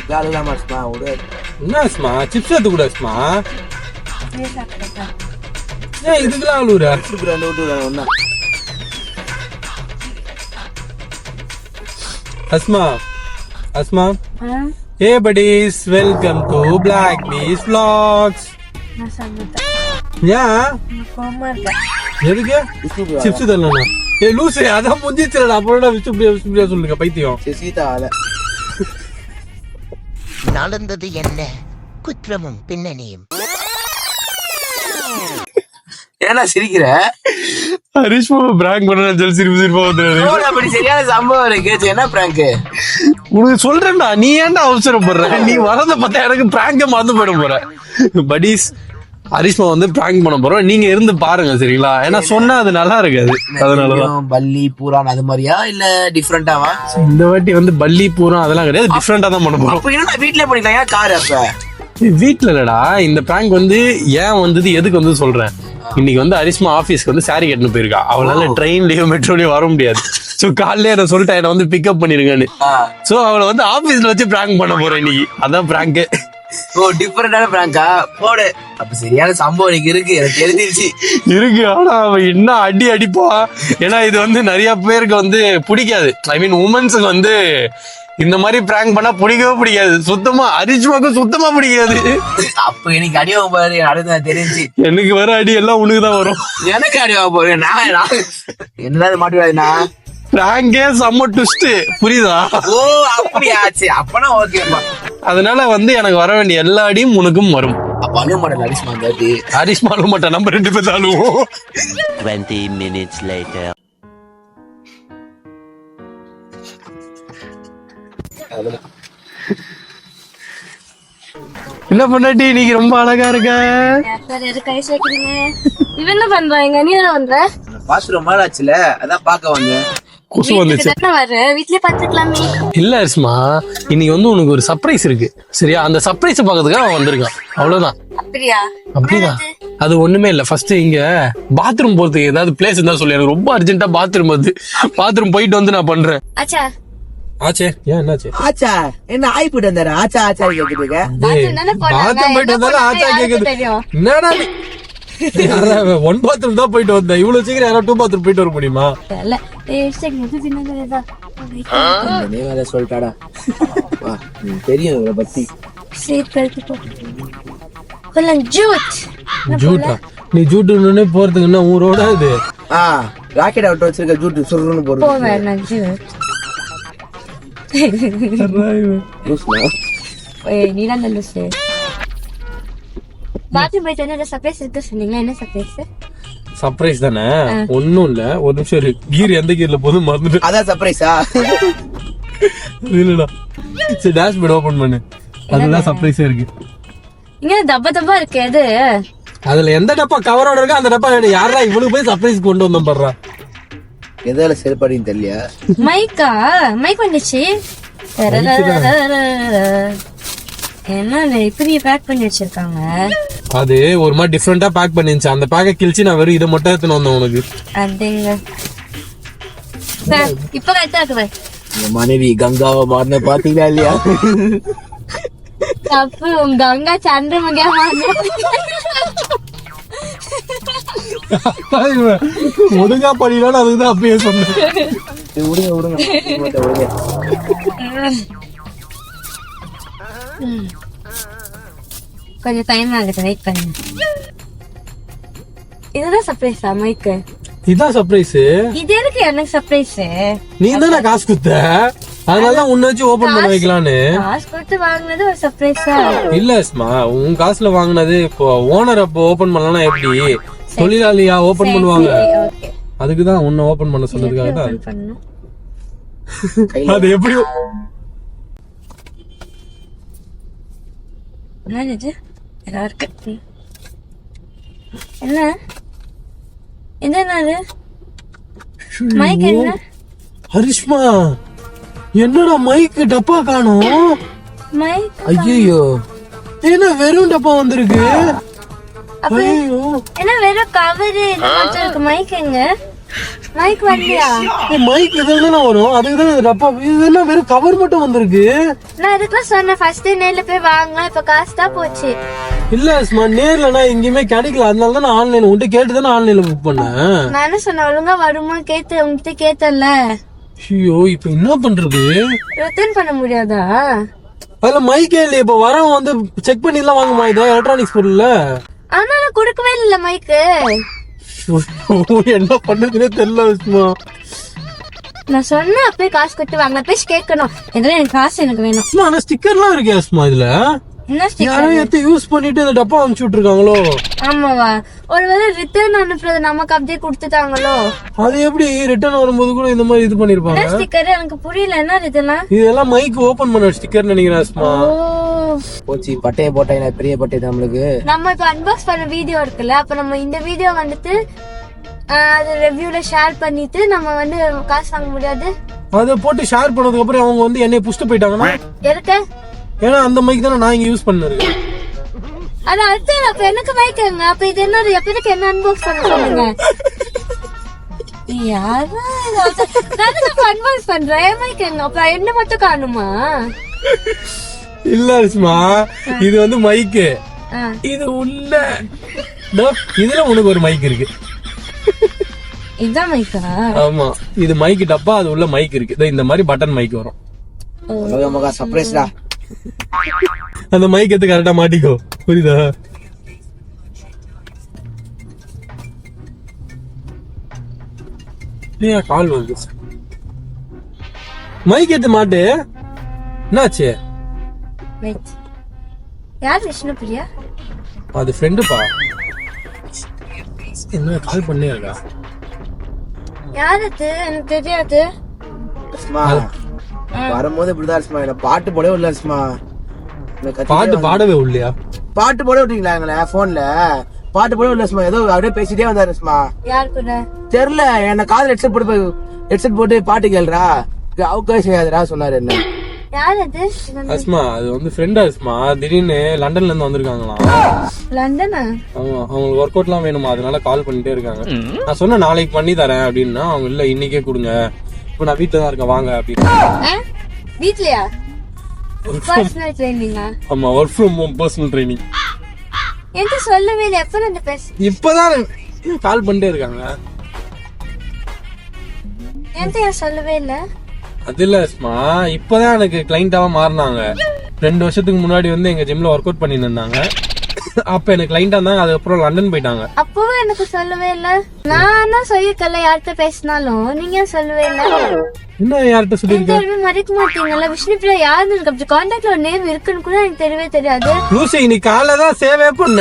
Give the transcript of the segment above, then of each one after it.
சும்மா விடு என்ன சிப்ஸ் எடுத்து கூட சாப்பிடுறேன்ப்பா. ஏன் இதுக்கெல்லாம் அழுகுற விட்டு ரெண்டு விட்டு ஒன்னா அஸ்மா அஸ்மா ஏ வெல்கம் டு பிளாக் மீஸ் vlogs. ஏன். எதுக்கு சிப்ஸ் தானே ஏ லூசு அதான் முந்திச்சிடா அப்புறம் விஷ்ணுபிரியா விஷ்ணுபிரியா சொல்லுங்க பைத்தியம் சீதா நடந்தது என்ன? குற்றமும் பின்னணியும். ஏன்னா சிரிக்கிற? ஹரிஷ் மாமா பிராங்க் பண்ண ஜல் சிரிப்பு சிரிப்பா வந்துடுறாரு ரோடு அப்படி சரியான சம்பவம் இருக்கு. என்ன பிராங்க் உனக்கு சொல்றேன்டா நீ ஏன்டா அவசரப்படுற? நீ வரத பார்த்தா எனக்கு பிராங்க மறந்து போயிட போற. Buddies ஹரிஷ்மா வந்து பிராங்க் பண்ண போறோம். நீங்க இருந்து பாருங்க சரிங்களா? ஏன்னா சொன்னா அது நல்லா இருக்காது. அதனாலதான் பல்லி பூரான் அது மாதிரியா? இல்ல டிஃப்ரெண்டாவா இந்த வாட்டி வந்து பல்லி பூரம் அதெல்லாம் கிடையாது. டிஃப்ரெண்டா தான் பண்ண போறோம். அப்ப என்ன வீட்லயே பண்ணிக்கலாம். கார் அப்ப? வீட்ல இல்லடா. இந்த பிராங்க் வந்து ஏன் வந்தது எதுக்கு வந்து சொல்றேன். இன்னைக்கு வந்து ஹரிஷ்மா ஆபீஸ்க்கு வந்து சாரி கட்டணும் போயிருக்கா. அவளால ட்ரெயின்லயோ மெட்ரோலயோ வர முடியாது. சோ காலையில என்ன சொல்லிட்டேன் என்ன வந்து பிக்கப் பண்ணிருங்கன்னு. சோ அவளை வந்து ஆபீஸ்ல வச்சு பிராங்க் பண்ண போறேன் இன்னைக்கு. அதான் பிராங்க் ஓ டிஃப்ரெண்டான பிராங்கா போடு. அப்ப சரியான சம்பவம் இன்னைக்கு இருக்கு. எனக்கு தெரிஞ்சிருச்சு. இருக்கு. ஆனா அவன் என்ன அடி அடிப்பா? ஏன்னா இது வந்து நிறைய பேருக்கு வந்து பிடிக்காது. ஐ மீன் உமன்ஸுக்கு வந்து இந்த மாதிரி பிராங்க் பண்ணா பிடிக்கவே பிடிக்காது. சுத்தமா ஹரிஷ்மாக்கும் சுத்தமா பிடிக்காது. அப்ப இன்னைக்கு அடி வாங்க பாரு அடுத்து தெரிஞ்சு. எனக்கு வர அடி எல்லாம் உனக்கு தான் வரும். எனக்கு அடி வாங்க போறேன் நான் நான். என்னது மாட்டுவாதுண்ணா பிராங்கே செம்ம ட்விஸ்ட் புரியுதா? ஓ அப்படியா? சரி அப்பனா ஓகேப்பா அதனால வந்து எனக்கு வர வேண்டிய எல்லா அடியும் உனக்கும் வரும். அப்ப அழுக மாட்டேன் அடிச்சுமா தாட்டி அழுவ மாட்டேன் நம்ம ரெண்டு பேர் அழுவோம். 20 minutes later. என்ன பண்ணாட்டி இன்னைக்கு ரொம்ப அழகா இருக்க? சார், எது கை சேர்க்கிறீங்க? இவன் என்ன பண்றாங்க நீ என்ன பண்ற பாத்து ரொம்ப நாள் ஆச்சுல. அதான் பாக்க வந்தேன். கொசு வந்துச்சு இல்ல ஹரிஷ்மா இன்னைக்கு வந்து உனக்கு ஒரு சர்ப்ரைஸ் இருக்கு. சரியா? அந்த சர்ப்ரைஸ் பார்க்கறதுக்கு அவன் வந்திருக்கான். அவ்வளவுதான். அப்படிதான். அது ஒண்ணுமே இல்ல. ஃபர்ஸ்ட் இங்க பாத்ரூம் போறதுக்கு ஏதாவது பிளேஸ் இருந்தா சொல்லு. எனக்கு ரொம்ப அர்ஜென்ட்டா பாத்ரூம் வருது பாத்ரூம் போயிட்டு வந்து நான் பண்றேன். ஆச்சா? ஆச்சே. ஏன் என்னாச்சு? ஆச்சா. என்ன ஆய் போயிட்டு வந்தாரு ஆச்சா ஆச்சா கேக்குறீங்க பாத்ரூம் போயிட்டு வந்தாலும் ஆச்சா கேக்குது? என்னடா? ஒன் பாத்ரூம் தான் போயிட்டு வந்தேன். இவ்வளவு சீக்கிரம் யாரோ டூ பாத்ரூம் போயிட்டு வர முடியுமா. நீ வேற சொல்லிட்டாடா. தெரியும் இவரை பத்தி. ஜூட்டா? நீ ஜூட்டுன்னு போறதுக்கு என்ன ஊரோட இது? ஆ ராக்கெட் அவுட் வச்சிருக்க ஜூட்டு போறது ஜூட். லூசுமா? ஏய், நீதான் இந்த லூசு. பாத்ரூம் போயிட்டு வந்து சர்ப்ரைஸ் இருக்கு சொன்னீங்களா? என்ன சர்ப்ரைஸ் சர்ப்ரைஸ் தானே? ஒண்ணும் இல்ல. ஒரு நிமிஷம் இரு. கீர் எந்த கீர்ல போதும் மறந்துட்டு அதான் சர்ப்ரைஸா இல்லடா. சரி டேஷ்போர்ட் ஓபன் பண்ணு. அதுதான் சர்ப்ரைஸே இருக்கு. இங்க தப்பா தப்பா இருக்கு எது அதுல எந்த டப்பா கவரோட இருக்கோ அந்த டப்பா வேணும் யாரா இவனுக்கு போய் சர்ப்ரைஸ் கொண்டு வந்தோம் பண்றா எதால செருப்படின்னு தெரியலையா? மைக்கா மைக் வந்துச்சு. என்ன இப்படி பேக் பண்ணி வச்சிருக்காங்க அது ஒரு மாதிரி டிஃப்ரெண்டா பேக் பண்ணிருந்துச்சு. அந்த பேக்கை கிழிச்சு நான் வெறும் இதை மட்டும் எடுத்துன்னு வந்தேன் உனக்கு. இப்ப கரெக்டா மனைவி கங்காவை மாறின பாத்தீங்களா இல்லையா? தப்பு உங்க கங்கா சந்திரமுகியா ஒழுங்கா பண்ணிடலாம் அதுக்கு தான் அப்பயே சொன்னேன். விடுங்க கொஞ்சம் டைம் ஆகுது வெயிட் பண்ணுங்க இதுதான் சர்ப்ரைஸா மைக்கு இதான் சர்ப்ரைஸ் இது எதுக்கு எனக்கு சர்ப்ரைஸ் நீ தானே காசு குத்த அதனாலதான் உன்னை வச்சு ஓபன் பண்ண வைக்கலான்னு காசு கொடுத்து வாங்குனது ஒரு சர்ப்ரைஸா இல்ல ஸ்மா உன் காசுல வாங்குனது இப்போ ஓனர் அப்போ ஓபன் பண்ணலாம் எப்படி? தொழிலாளியா ஓபன் பண்ணுவாங்க. ஓகே அதுக்குதான் உன்னை ஓபன் பண்ண சொன்னதுக்காக தான் அது. பண்ணணும் அது எப்படியோ என்ன இது ஏதா இருக்கு. என்ன? இது என்னது? மைக் என்ன? ஹரிஷ்மா என்னடா மைக்கு டப்பா காணோம்? மைக் ஐயோ என்ன வெறும் டப்பா வந்திருக்கு? ஐயோ என்ன வெறும் கவரு மட்டும் இருக்கு? மைக் எங்க? மைக் வரலையா? மைக் இதுல தானே வரும். அதுக்கு தானே டப்பா. இது என்ன வெறும் கவர் மட்டும் வந்திருக்கு? நான் இதுக்கெல்லாம் சொன்னேன். ஃபர்ஸ்ட் நேர்ல போய் வாங்கலாம். இப்ப காசு தான் போச்சு. இல்ல சும்மா நேர்ல நான் எங்கேயுமே கிடைக்கல. அதனால தான் நான் ஆன்லைன் உன்கிட்ட கேட்டு தானே ஆன்லைன்ல புக் பண்ணேன். நான் என்ன சொன்னேன்? ஒழுங்கா வருமா கேட்டு உங்ககிட்ட கேட்டல ஐயோ இப்ப என்ன பண்றது? ரிட்டர்ன் பண்ண முடியாதா? அதுல மைக்கே இல்லையே இப்ப வரவன் வந்து செக் பண்ணி எல்லாம் வாங்குமா? இது எலக்ட்ரானிக்ஸ் பொருள்ல. ஆனா நான் கொடுக்கவே இல்ல மைக்கு என்ன பண்றதுனே தெரியல விஸ்மா நான் சொன்னேன் அப்பயே காசு கொடுத்து வாங்க. போய் கேட்கணும். இதெல்லாம் எனக்கு காசு எனக்கு வேணும். ஆனா ஸ்டிக்கர்லாம் இருக்கே சும்மா இதுல? யாரோ எடுத்து யூஸ் பண்ணிட்டு இந்த டப்பா அனுப்பிச்சு விட்டுருக்காங்களோ? ஆமாவா. ஒருவேளை ரிட்டர்ன் அனுப்புறது நமக்கு அப்படியே கொடுத்துட்டாங்களோ? அது எப்படி ரிட்டர்ன் வரும்போது கூட இந்த மாதிரி இது பண்ணிருப்பாங்க? ஸ்டிக்கர் எனக்கு புரியல. என்ன ரிட்டர்னா இதெல்லாம் மைக் ஓபன் பண்ண ஸ்டிக்கர் நினைக்கிறேன் ஓ. போச்சு பட்டைய போட்டா பெரிய பட்டை நம்மளுக்கு. நம்ம இப்ப அன்பாக்ஸ் பண்ண வீடியோ இருக்குல்ல அப்ப நம்ம இந்த வீடியோ வந்துட்டு ஆஹ், அது ரிவ்யூல ஷேர் பண்ணிட்டு நம்ம வந்து காசு வாங்க முடியாது? அதை போட்டு ஷேர் பண்ணதுக்கு அப்புறம் அவங்க வந்து என்னை புஷ்டு போயிட்டாங்கன்னா? எதுக்கு? ஏன்னா அந்த மைக் தானே நான் இங்க யூஸ் பண்ணது. அது அடுத்து அப்ப எனக்கு வைக்கங்க அப்ப இது என்ன எப்படிக்கு என்ன அன்பாக்ஸ் பண்ண சொல்லுங்க. யாரா அன்பாக்ஸ் பண்றேன். மைக்கங்க அப்ப என்ன மட்டும் காணுமா? இல்ல சும்மா இது வந்து மைக்கு. இது உள்ள. இதோ, இதுல உனக்கு ஒரு மைக் இருக்கு. இதுதான் மைக்கா ஆமா. இது மைக் டப்பா அது உள்ள மைக் இருக்கு. இதோ இந்த மாதிரி பட்டன் மைக் வரும். மகா சர்ப்ரைஸ்டா அந்த மைக் எடுத்து கரெக்டா மாட்டிக்கோ. புரியுதா? கால் வருது? மைக் எடுத்து மாட்டு. என்னாச்சு? வெயிட் யார் விஷ்ணு பிரியா? அது ஃப்ரெண்டுப்பா என்ன கால் பண்ணே இருக்கா யார் அது? எனக்கு தெரியாது. வரும்போது இப்படிதான் சும்மா என்ன பாட்டு போடவே இல்ல சும்மா பாட்டு பாடவே இல்லையா பாட்டு போட விட்டீங்களா எங்களை போன்ல பாட்டு போட இல்ல ஏதோ அப்படியே பேசிட்டே வந்தாரு சும்மா தெரியல என்ன காதுல ஹெட்செட் போட்டு ஹெட்செட் போட்டு பாட்டு கேளுடா. அவுக்கா செய்யாதுடா சொன்னாரு என்ன. யார் அது? அஸ்மா அது வந்து ஃப்ரெண்ட் அஸ்மா திடீர்னு லண்டன்ல இருந்து வந்திருக்காங்களாம். லண்டனா? ஆமா அவங்களுக்கு ஒர்க் அவுட்லாம் வேணுமா? அதனால கால் பண்ணிட்டே இருக்காங்க. நான் சொன்னேன் நாளைக்கு பண்ணி தரேன் அப்படின்னா அவங்க இல்ல இன்னைக்கே கொடுங்க. இப்போ நான் வீட்டுல தான் இருக்கேன் வாங்க அப்படின்னு? வீட்லயா? பர்சனல் ட்ரைனிங்கா ஆமா work from home personal training என்கிட்ட சொல்லவே இல்லை எப்ப நான் பேச இப்பதான் கால் பண்ணிட்டே இருக்காங்க. என்கிட்ட ஏன் சொல்லவே இல்லை. அது இல்ல அஸ்மா இப்பதான் எனக்கு கிளைண்டாவா மாறினாங்க. ரெண்டு வருஷத்துக்கு முன்னாடி வந்து எங்க ஜிம்ல ஒர்க் அவுட் பண்ணிட்டு இருந்தாங்க. அப்ப எனக்கு கிளைண்டா இருந்தாங்க அதுக்கப்புறம் லண்டன் போயிட்டாங்க. அப்பவும் எனக்கு சொல்லவே இல்லை. நான் தான் சொல்லிருக்கல யார்கிட்ட பேசினாலும். நீங்க சொல்லவே இல்லை? என்ன யார்கிட்ட சொல்லியிருக்க? யாருமே மறைக்க மாட்டீங்கல்ல விஷ்ணு பிரியா யாருன்னு அப்படி கான்டாக்ட்ல ஒரு நேம் இருக்குன்னு கூட எனக்கு தெரியவே தெரியாது. லூசி நீ காலைல தான் சேவே பண்ண.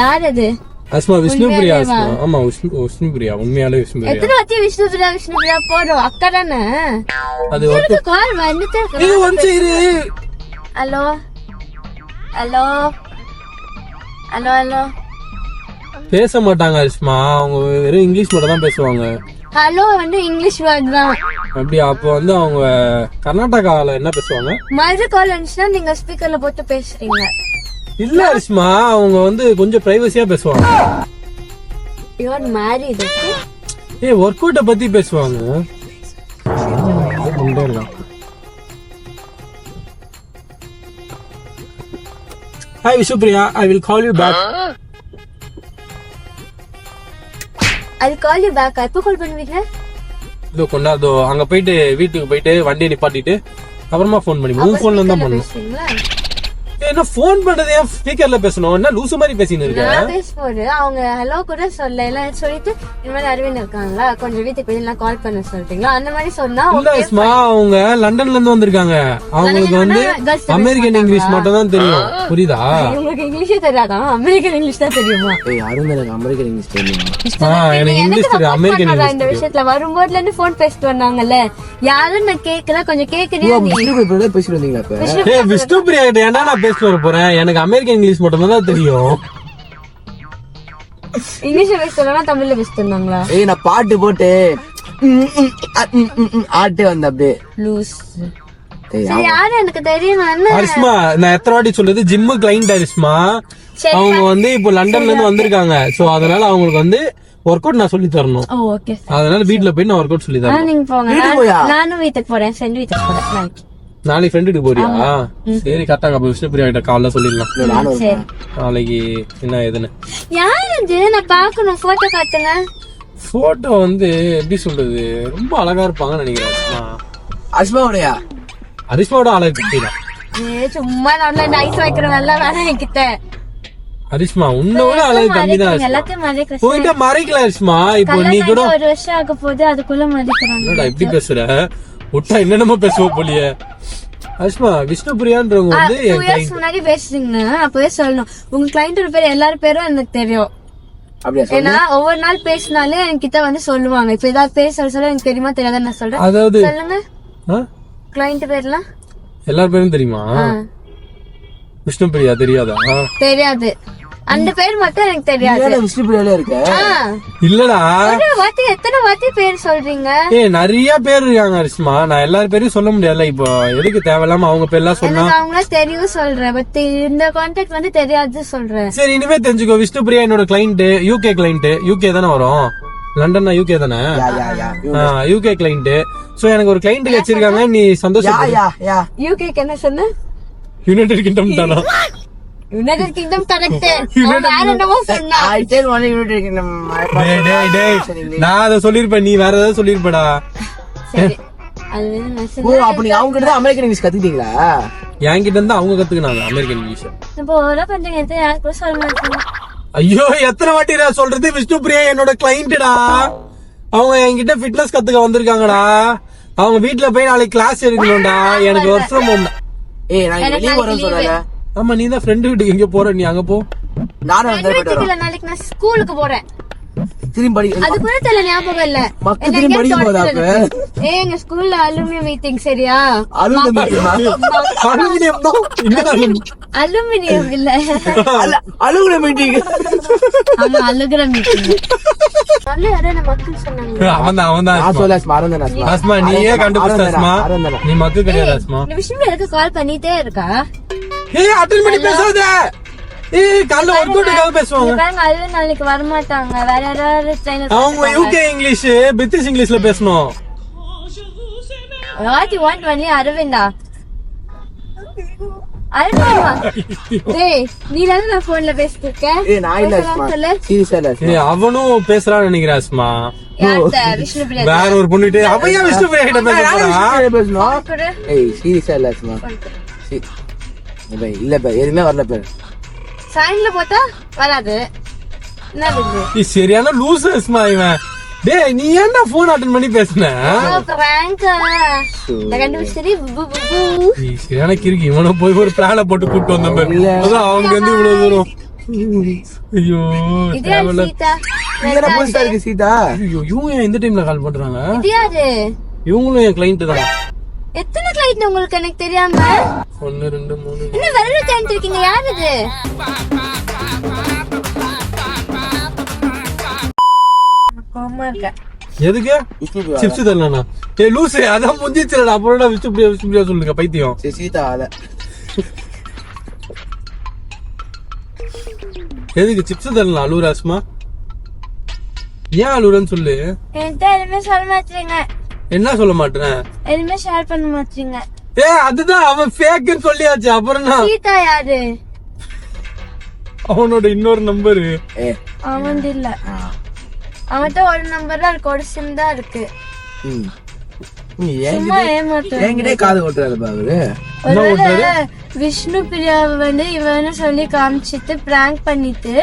யார் அது? அஸ்மா விஷ்ணு பிரியா அஸ்மா. ஆமா விஷ்ணு விஷ்ணு பிரியா உண்மையாலே விஷ்ணு பிரியா. எத்தனை வாட்டி விஷ்ணு பிரியா விஷ்ணு பிரியா போறோம்? அக்கா தானே? அது கால் வந்துட்டு இது வந்து இரு. ஹலோ ஹலோ ஹலோ ஹலோ பேச மாட்டாங்க அஸ்மா அவங்க வெறும் இங்கிலீஷ் மட்டும் தான் பேசுவாங்க. ஹலோ வந்து இங்கிலீஷ் வேர்ட் தான். அப்படி அப்போ வந்து அவங்க கர்நாடகால என்ன பேசுவாங்க? மறு கால் வந்துச்சுன்னா நீங்க ஸ்பீக்கர்ல போட்டு பேசுறீங்க. இல்ல அரிஷ்மா அவங்க வந்து கொஞ்சம் பிரைவசியா பேசுவாங்க. யுவர் மேரிட் ஏய் ஒர்க் அவுட்டை பத்தி பேசுவாங்க. Hi Vishnupriya I will call you back அது கால் யூ பேக் எப்போ கால் பண்ணுவீங்க? இதோ கொண்டாதோ அங்க போயிட்டு வீட்டுக்கு போயிட்டு வண்டியை நிப்பாட்டிட்டு அப்புறமா ஃபோன் பண்ணி உன் ஃபோன்ல இருந்தா பண்ணணும். என்ன ஃபோன் பண்றது? ஏன் ஸ்பீக்கர்ல பேசணும்? என்ன லூசு மாதிரி பேசின்னு இருக்க? நான் பேசும்போது அவங்க ஹலோ கூட சொல்ல எல்லாம் சொல்லிட்டு இந்த மாதிரி அரவிந்த் இருக்காங்களா? கொஞ்சம் வீட்டுக்கு போய் எல்லாம் கால் பண்ண சொல்றீங்களா? அந்த மாதிரி சொன்னா இல்ல இஸ்மா அவங்க லண்டன்ல இருந்து வந்திருக்காங்க. அவங்களுக்கு வந்து அமெரிக்கன் இங்கிலீஷ் மட்டும் தான் தெரியும். புரியுதா? உங்களுக்கு இங்கிலீஷே தெரியாதா? அமெரிக்கன் இங்கிலீஷ் தான் தெரியுமா? ஏய் அருண் எனக்கு அமெரிக்கன் இங்கிலீஷ் தெரியும். எனக்கு இங்கிலீஷ் தெரியும். அமெரிக்கன் இங்கிலீஷ் இந்த விஷயத்துல? வரும்போதுல இருந்து போன் பேசிட்டு வந்தாங்கல்ல. யாரும் நான் கேக்கல. கொஞ்சம் நீ? இப்படி பேசிட்டு வந்தீங்களா விஷ்ணு பிரியா கிட்ட ஏன்டா நான் பேசிட்டு வர போறேன். எனக்கு அமெரிக்கன் இங்கிலீஷ் மட்டும் தான் தெரியும் இங்கிலீஷ்ல பேசுறா தமிழ்ல பேசிட்டு இருந்தாங்களா ஏய் நான் பாட்டு போட்டு ஆட்டு வந்த அப்படியே. லூஸ் யாரு எனக்கு தெரியும்? நான் என்ன? அரிஷ்மா நான் எத்தனை வாட்டி சொல்றது? Gym client Arishma. சரி. அவங்க வந்து இப்போ லண்டன்ல இருந்து வந்திருக்காங்க. சோ அதனால அவங்களுக்கு வந்து ஒர்க் அவுட் நான் சொல்லி தரணும். ஓகே அதனால வீட்ல போய் நான் ஒர்க் அவுட் சொல்லி? நானும் வீட்டுக்கு போறேன். ஃப்ரெண்ட் வீட்டுக்கு போறேன். நாளைக்கு. நாளைக்கு ஃப்ரெண்டு வீட்டுக்கு போறியா? சரி கரெக்டா அப்ப விஷ்ணுபிரியா கிட்ட காலைல சொல்லிடலாம். சரி. நாளைக்கு என்ன ஏதுன்னு யார் இது நான் பாக்கணும் போட்டோ காட்டுங்க. போட்டோ வந்து எப்படி சொல்றது? ரொம்ப அழகா இருப்பாங்கன்னு நினைக்கிறேன். அரிஷ்மா. அஸ்மாவுடையா அரிஷ்மாவோட அழகு கட்டிதான் ஏ சும்மா நல்லா நைஸ் வைக்கிற வேலை வேணாம் என்கிட்ட. அரிஷ்மா உன்னோட அழகு கம்மி தான் மறைக்கிறீங்க, எல்லாத்தையும் மறைக்கிறேன் போயிட்டு மறைக்கல அரிஷ்மா. இப்போ நீ கூட ஒரு வருஷம் ஆக போகுது அதுக்குள்ள மறைக்கிறாங்க. இப்படி பேசுற? விட்டா என்னென்னமோ பேசுவ போலியே. அரிஷ்மா விஷ்ணுபிரியான்றவங்க வந்து டூ இயர்ஸ். முன்னாடி பேசுறீங்க அப்பவே சொல்லணும். உங்க கிளைண்டோட பேர் எல்லாரும் பேரும் எனக்கு தெரியும். ஏன்னா ஒவ்வொரு நாள் பேசினாலே என்கிட்ட வந்து சொல்லுவாங்க. இப்ப ஏதாவது பேர் சொல்ல சொல்ல எனக்கு தெரியுமா தெரியாத நான் சொல்றேன்? அதாவது சொல்லுங்க? கிளைண்ட் பேர்லாம்? எல்லார் பேரும் தெரியுமா? விஷ்ணுபிரியா தெரியாதா? தெரியாது. அந்த பேர் மட்டும் எனக்கு தெரியாது. ஏன்டா விஷ்ணுபிரியாலே இருக்க? இல்லடா. வாட்டி எத்தனை வாட்டி பேர் சொல்றீங்க? ஏ நிறைய பேர் இருக்காங்க அரிஷ்மா. நான் எல்லார் பேரையும் சொல்ல முடியாதுல. இப்போ எதுக்கு தேவையில்லாம அவங்க பேர்லாம் சொன்னா எனக்கு அவங்கள தெரியும் சொல்றேன். பட் இந்த கான்டாக்ட் வந்து தெரியாது சொல்றேன். சரி இனிமே தெரிஞ்சுக்கோ. விஷ்ணுபிரியா என்னோட கிளைண்ட் யூகே கிளைண்ட் யூகே தானே வரும்? லண்டன்னா யூகே தானே? யூகே கிளைண்ட் சோ எனக்கு ஒரு கிளைண்ட் வச்சிருக்காங்க. நீ சந்தோஷம் யா யா யூகேக்கு என்ன சொன்ன? யுனைடெட் கிங்டம் தானா? யுனைடெட் கிங்டம் கரெக்ட் வேற என்னமோ சொன்னா I tell only you take them. டேய் டேய் டேய். நான் அதை சொல்லிருப்பேன் நீ வேற ஏதாவது சொல்லிருப்படா. ஓ அப்ப நீங்க அவங்க கிட்ட தான் அமெரிக்கன் இங்கிலீஷ் கத்துக்கிட்டீங்களா? என்கிட்ட இருந்து அவங்க கத்துக்கினாங்க அமெரிக்கன் இங்கிலீஷ் இப்போ ஓரா பண்றீங்க எத்தனை யாருக்கு கூட சொல்ல மாட்டீங்க. ஐயோ எத்தனை வாட்டி நான் சொல்றது? விஷ்ணுபிரியா என்னோட கிளைண்ட்டா அவங்க என்கிட்ட ஃபிட்னஸ் கத்துக்க வந்திருக்காங்கடா. அவங்க வீட்ல போய் நாளைக்கு கிளாஸ் எடுக்கணும்டா. எனக்கு ஹோம் ஏய் நான் வெளிய வரேன்னு சொல்லல. ஆமா நீ தான் ஃப்ரெண்டு வீட்டுக்கு எங்க போற? நீ அங்க போ. நானும் அங்க போயிட்டு வரேன். நாளைக்கு நான் ஸ்கூலுக்கு போறேன். திரும்பி படி அது கூட தெரியல ஞாபகம் இல்ல. திரும்பி படிக்கும் போதா. ஏய் எங்க ஸ்கூல்ல அலுமினியம் மீட்டிங் சரியா? அலுமினியம் அலுமினியம் தான்? இல்ல மீட்டிங் ஆமா மீட்டிங் மக்கள் நீயே கண்டுபிடிச்ச மறந்தேனா, அஸ்மா மறந்தேனா. நீ மக்கு கிடையாது கால் பண்ணிட்டே இருக்கா? ஏய் அட்டன் பண்ணி பேசாத. ஏய் காலைல ஒர்க் அவுட்டுக்காக பேசுவாங்க. பாருங்க அழுது நாளைக்கு வரமாட்டாங்க. வேற யாராவது ட்ரெயினர் அவங்க யூகே இங்கிலீஷ் பிரிட்டிஷ் இங்கிலீஷ்ல பேசணும். வாட்டி ஒன் ஒன்லி அரவிந்தா. அவனும் பேசுறான்னு பிரியா வேற ஒரு பொண்ணுட்டு அவன் ஏன் விஷ்ணு பிரியா கிட்ட பேச நானும் போறா? விஷ்ணுபிரியா பேசணும். சீரியஸா இல்ல அஸ்மா சீ- இல்ல இல்ல பா எதுவுமே வரல பேர் சைன்ல போட்டா வராது. நீ சரியான லூஸ் அஸ்மா இவன். டேய் நீ ஏன்டா போன் அட்டன் பண்ணி பேசுன? சரியான கிறுக்கி. இவனை போய் ஒரு பிளான போட்டு கூட்டு வந்த. அதான் அவங்க வந்து இவ்வளவு தூரம். ஐயோ. சீதா? ஐயோ இவங்க ஏன் இந்த டைம்ல கால் பண்றாங்க இவங்களும் என் கிளைண்ட் தான். எத்தனை கிளைண்ட் உங்களுக்கு எனக்கு தெரியாம? ஒன்னு ரெண்டு மூணு. என்ன வெறும் கிளைண்ட் இருக்கீங்க யார் இது கோமா இருக்க. எதுக்கு? சிப்ஸ் தரலண்ணா ஏய் லூசு அதான் முந்திச்சுடா அப்புறம் விஷ்ணுபிரியா விஷ்ணுபிரியா சொல்லுங்க பைத்தியம். சீதா அத எதுக்கு சிப்ஸ் தரலாம் அலூர் ஆஸ்மா? ஏன் அலூரன்னு சொல்லு? என்கிட்ட எதுவுமே சொல்ல மாட்டீங்க என்ன சொல்ல மாட்டேன்? எதுவுமே ஷேர் பண்ண மாட்டீங்க. ஏ அதுதான் அவன் ஃபேக்குன்னு சொல்லியாச்சு அப்புறம்? சீதா யாரு? அவனோட இன்னொரு நம்பரு ஏ அவன் இல்ல. அவன்கிட்ட ஒரு நம்பர் தான் இருக்கு ஒரு சிம் தான் இருக்கு. ம். நீ சும்மா என்கிட்டே காது ஓட்டுறாரு ஒருவேளை விஷ்ணு பிரியாவை வந்து இவன்னு சொல்லி காமிச்சிட்டு பிராங்க் பண்ணிட்டு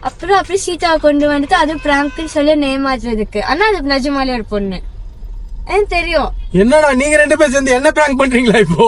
அப்புறம் அப்படியே சீதாவை கொண்டு வந்துட்டு அது பிராங்க்னு சொல்லி நேமாத்துறதுக்கு ஆனா அது நிஜமாலே ஒரு பொண்ணு. தெரியும்? என்னடா நீங்க ரெண்டு பேர் சேர்ந்து என்ன பிராங்க் பண்றீங்களா இப்போ?